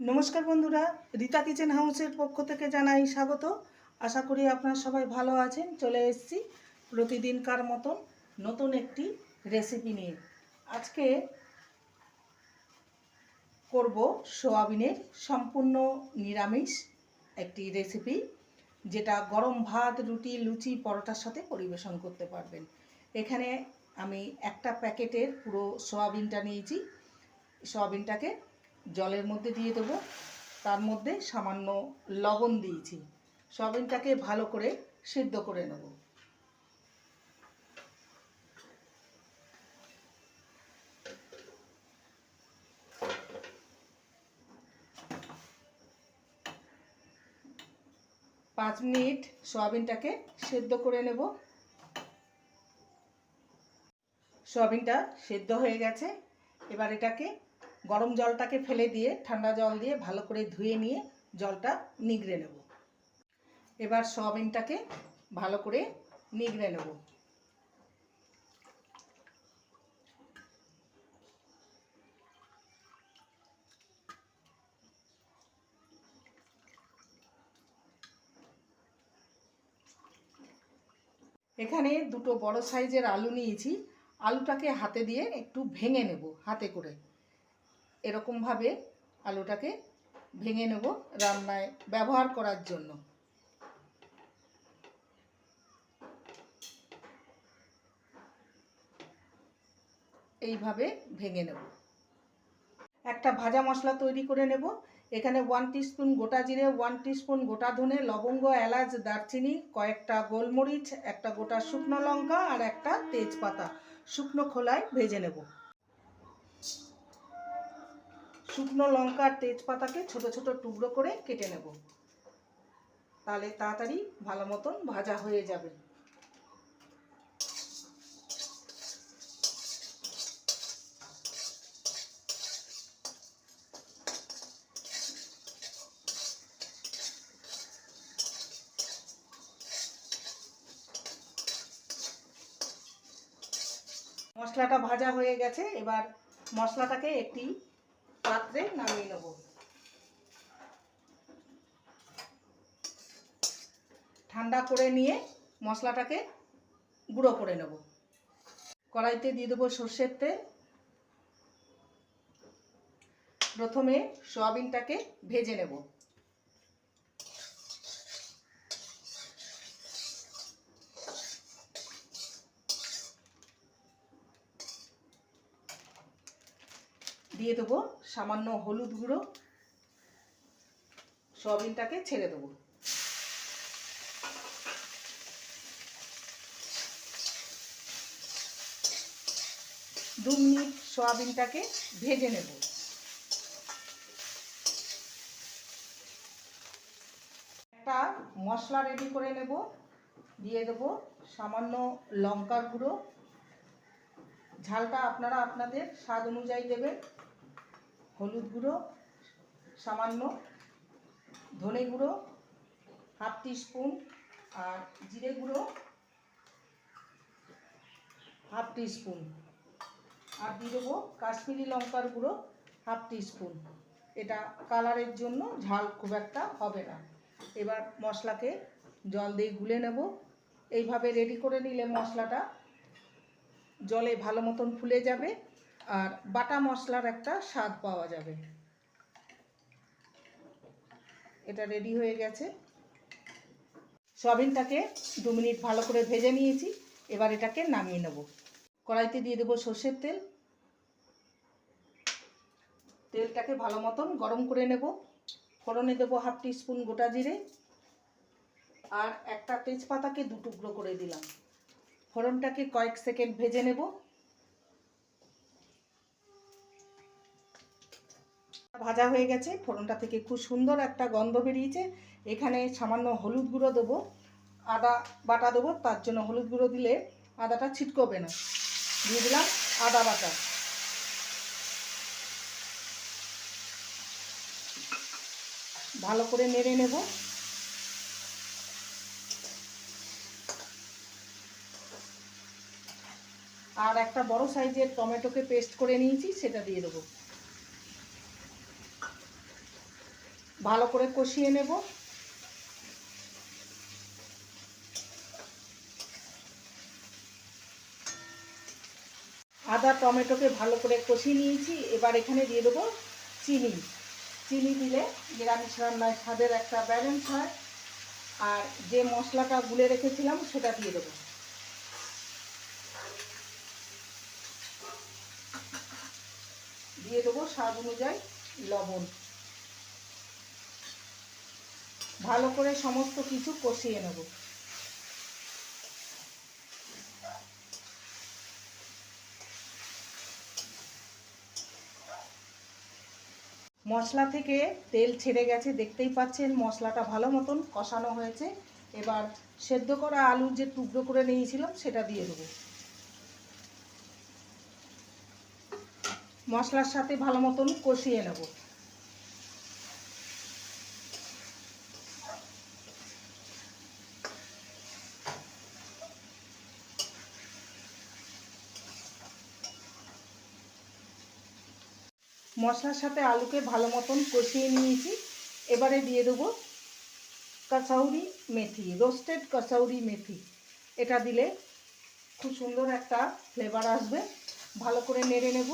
নমস্কার বন্ধুরা, রীতা কিচেন হাউসের পক্ষ থেকে জানাই স্বাগত। আশা করি আপনারা সবাই ভালো আছেন। চলে এসেছি প্রতিদিনকার মতন নতুন একটি রেসিপি নিয়ে। আজকে করব সোয়াবিনের সম্পূর্ণ নিরামিষ একটি রেসিপি যেটা গরম ভাত, রুটি, লুচি, পরোটার সাথে পরিবেশন করতে পারবেন। এখানে আমি একটা প্যাকেটের পুরো সোয়াবিনটা নিয়েছি। সোয়াবিনটাকে জলের মধ্যে দিয়ে দেবো। তার মধ্যে সামান্য লবণ দিয়েছি। সয়াবিনটাকে ভালো করে সিদ্ধ করে নেব। পাঁচ মিনিট সয়াবিনটাকে সেদ্ধ করে নেব। সয়াবিনটা সেদ্ধ হয়ে গেছে। এবার এটাকে গরম জলটাকে ফেলে দিয়ে, ঠান্ডা জল দিয়ে ভালো করে ধুয়ে নিয়ে জলটা নিগড়ে নেব। এবার সয়াবিনটাকে ভালো করে নিগড়ে নেব। এখানে দুটো বড় সাইজের আলু নিয়েছি। আলুটাকে হাতে দিয়ে একটু ভেঙে নেব, হাতে করে। এরকমভাবে আলুটাকে ভেঙে নেব রান্নায় ব্যবহার করার জন্য। এইভাবে ভেঙে নেব। একটা ভাজা মশলা তৈরি করে নেব। এখানে ওয়ান টিস্পুন গোটা জিরে ওয়ান টিস্পুন গোটা ধনে, লবঙ্গ, এলাচ, দারচিনি, কয়েকটা গোলমরিচ, একটা গোটা শুকনো লঙ্কা আর একটা তেজপাতা। শুকনো খোলায় ভেজে নেব। শুকনো লঙ্কা আর তেজপাতাকে ছোট ছোট টুকরো করে কেটে নেব। তাহলে তাড়াতাড়ি ভালো মতন ভাজা হয়ে যাবে। মশলাটা ভাজা হয়ে গেছে। এবার মশলাটাকে একটি পাত্রে নামিয়ে নেব। ঠান্ডা করে নিয়ে মশলাটাকে গুঁড়ো করে নেব। কড়াইতে দিয়ে দেবো সর্ষের তেল। প্রথমে সয়াবিনটাকে ভেজে নেব। দিয়ে দেবো সামান্য হলুদ গুঁড়ো। সয়াবিনটাকে ছেড়ে দেবো। দু মিনিট সয়াবিনটাকে ভেজে নেব। একটা মশলা রেডি করে নেব। দিয়ে দেবো সামান্য লঙ্কার গুঁড়ো। ঝালটা আপনারা আপনাদের স্বাদ অনুযায়ী দেবেন। হলুদ গুঁড়ো, সামান্য ধনে গুঁড়ো, হাফ স্পুন আর জিরে গুঁড়ো, হাফ স্পুন আর দিয়ে দেবো কাশ্মীরি লঙ্কার গুঁড়ো, হাফ স্পুন এটা কালারের জন্য ঝাল খুব একটা হবে না। এবার মশলাকে জল দিয়ে গুলে নেব। এইভাবে রেডি করে নিলে মশলাটা জলে ভালো মতন ফুলে যাবে। আর বাটা মশলার একটা স্বাদ পাওয়া যাবে। এটা রেডি হয়ে গেছে। সয়াবিনটাকে দু মিনিট ভালো করে ভেজে নিয়েছি। এবার এটাকে নামিয়ে নেব। কড়াইতে দিয়ে দেবো সর্ষের তেল। তেলটাকে ভালো মতন গরম করে নেব। ফোড়নে দেবো হাফ স্পুন গোটা জিরে। আর একটা তেজপাতাকে দু টুকরো করে দিলাম। ফোড়নটাকে কয়েক সেকেন্ড ভেজে নেব। ভাজা হয়ে গেছে। ফোড়নটা থেকে খুব সুন্দর একটা গন্ধ বেরিয়েছে। এখানে সামান্য হলুদ গুঁড়ো দেবো, আদা বাটা দেবো, তার জন্য হলুদ গুঁড়ো দিলে আদাটা ছিটকবে না। দিয়ে দিলাম আদা বাটা। ভালো করে নেড়ে নেব। আর একটা বড় সাইজের টমেটোকে পেস্ট করে নিয়েছি, সেটা দিয়ে দেবো। ভালো করে কষিয়ে নেব। আদা টমেটোকে ভালো করে কষিয়ে নিয়েছি। এবার এখানে দিয়ে দেবো চিনি। চিনি দিলে নিরামিষ রান্নায় স্বাদের একটা ব্যালেন্স হয়। আর যে মশলাটা গুলে রেখেছিলাম সেটা দিয়ে দেবো। দিয়ে দেবো স্বাদ অনুযায়ী লবণ। ভালো করে সমস্ত কিছু কষিয়ে নেব। মশলা থেকে তেল ছেড়ে গেছে, দেখতেই পাচ্ছেন মশলাটা ভালো মতন কষানো হয়েছে। এবার সেদ্ধ করা আলুর যে টুকরো করে নিয়েছিলাম, সেটা দিয়ে দেবো। মশলার সাথে ভালো মতন কষিয়ে নেব। মশলার সাথে আলুকে ভালো মতন কষিয়ে নিয়েছি। এবারে দিয়ে দেবো কাসাউরি মেথি রোস্টেড কাসাউরি মেথি। এটা দিলে খুব সুন্দর একটা ফ্লেভার আসবে। ভালো করে নেড়ে নেব।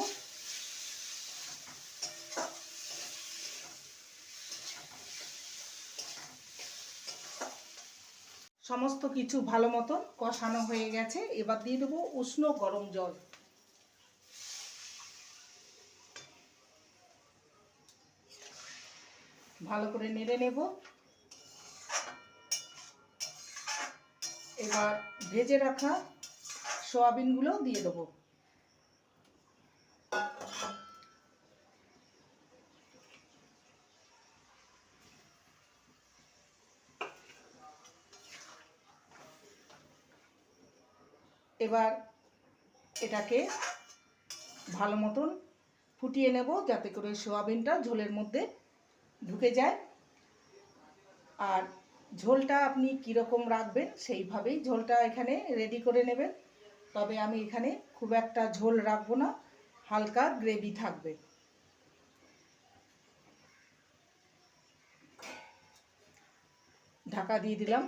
সমস্ত কিছু ভালো মতন কষানো হয়ে গেছে। এবার দিয়ে দেবো উষ্ণ গরম জল। ভালো করে নেড়ে নেব। এবার ভেজে রাখা সোয়াবিনগুলো দিয়ে দেবো। এবার এটাকে ভালো মতন ফুটিয়ে নেব, যাতে করে সোয়াবিনটা ঝোলের মধ্যে ঢুকে যায়। আর ঝোলটা আপনি কীরকম রাখবেন সেইভাবেই ঝোলটা এখানে রেডি করে নেবেন। তবে আমি এখানে খুব একটা ঝোল রাখব না, হালকা গ্রেভি থাকবে। ঢাকা দিয়ে দিলাম।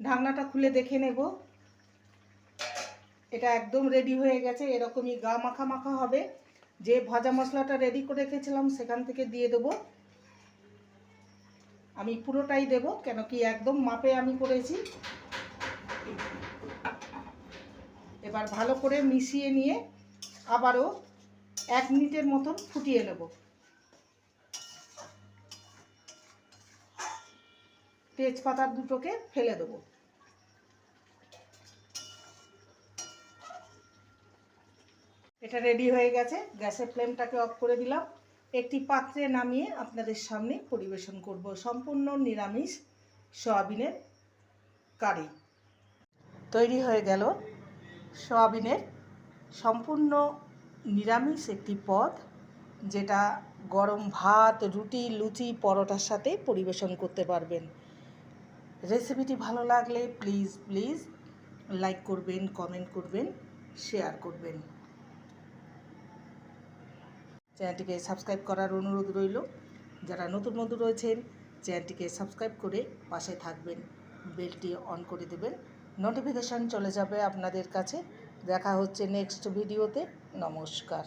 ঢাকনাটা খুলে দেখে নেব। এটা একদম রেডি হয়ে গেছে, এরকমই গা মাখা মাখা হবে। যে ভাজা মশলাটা রেডি করে রেখেছিলাম, সেখান থেকে দিয়ে দেবো। আমি পুরোটাই দেব, কেন কি একদম মাপে আমি করেছি। এবার ভালো করে মিশিয়ে নিয়ে আবারও এক মিনিটের মতন ফুটিয়ে নেব। তেজপাতার দুটোকে ফেলে দেবো। এটা রেডি হয়ে গেছে। গ্যাসের ফ্লেমটাকে অফ করে দিলাম। একটি পাত্রে নামিয়ে আপনাদের সামনে পরিবেশন করব। সম্পূর্ণ নিরামিষ সয়াবিনের কারি। তৈরি হয়ে গেল সয়াবিনের সম্পূর্ণ নিরামিষ একটি পদ, যেটা গরম ভাত, রুটি, লুচি, পরোটার সাথে পরিবেশন করতে পারবেন। রেসিপিটি ভালো লাগলে প্লিজ প্লিজ লাইক করবেন, কমেন্ট করবেন, শেয়ার করবেন। চ্যানেলটিকে সাবস্ক্রাইব করার অনুরোধ রইল। যারা নতুন বন্ধু রয়েছেন, চ্যানেলটিকে সাবস্ক্রাইব করে পাশে থাকবেন। বেলটি অন করে দেবেন। নোটিফিকেশান চলে যাবে আপনাদের কাছে। দেখা হচ্ছে নেক্সট ভিডিওতে। নমস্কার।